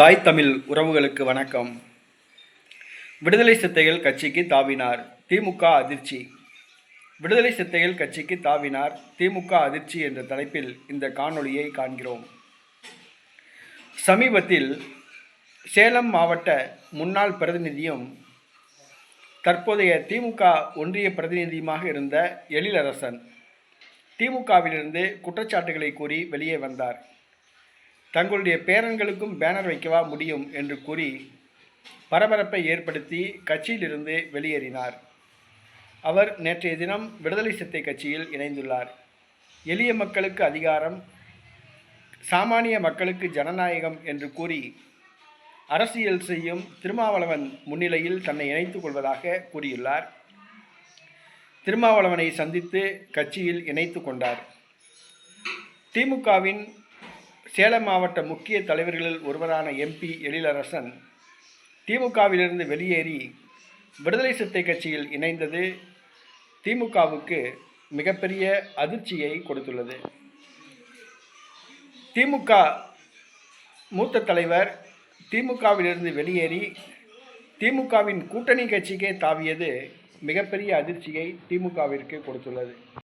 தாய் தமிழ் உறவுகளுக்கு வணக்கம். விடுதலை சித்தைகள் கட்சிக்கு தாவினார் திமுக அதிர்ச்சி. விடுதலை சித்தைகள் கட்சிக்கு தாவினார் திமுக அதிர்ச்சி என்ற தலைப்பில் இந்த காணொளியை காண்கிறோம். சமீபத்தில் சேலம் மாவட்ட முன்னாள் பிரதிநிதியும் தற்போதைய திமுக ஒன்றிய பிரதிநிதியுமாக இருந்த எழிலரசன் திமுகவிலிருந்து குற்றச்சாட்டுகளை கூறி வெளியே வந்தார். தங்களுடைய பேரன்களுக்கும் பேனர் வைக்கவா முடியும் என்று கூறி பரபரப்பை ஏற்படுத்தி கட்சியிலிருந்து வெளியேறினார். அவர் நேற்றைய தினம் விடுதலை சித்தை கட்சியில் இணைந்துள்ளார். எளிய மக்களுக்கு அதிகாரம் சாமானிய மக்களுக்கு ஜனநாயகம் என்று கூறி அரசியல் செய்யும் திருமாவளவன் முன்னிலையில் தன்னை இணைத்துக் கொள்வதாக கூறியுள்ளார். திருமாவளவனை சந்தித்து கட்சியில் இணைத்து கொண்டார். திமுகவின் சேலம் மாவட்ட முக்கிய தலைவர்களில் ஒருவரான எம்பி எழிலரசன் திமுகவிலிருந்து வெளியேறி விடுதலை சித்தை கட்சியில் இணைந்தது திமுகவுக்கு மிகப்பெரிய அதிர்ச்சியை கொடுத்துள்ளது. திமுக மூத்த தலைவர் திமுகவிலிருந்து வெளியேறி திமுகவின் கூட்டணி கட்சிக்கே தாவியது மிகப்பெரிய அதிர்ச்சியை திமுகவிற்கு கொடுத்துள்ளது.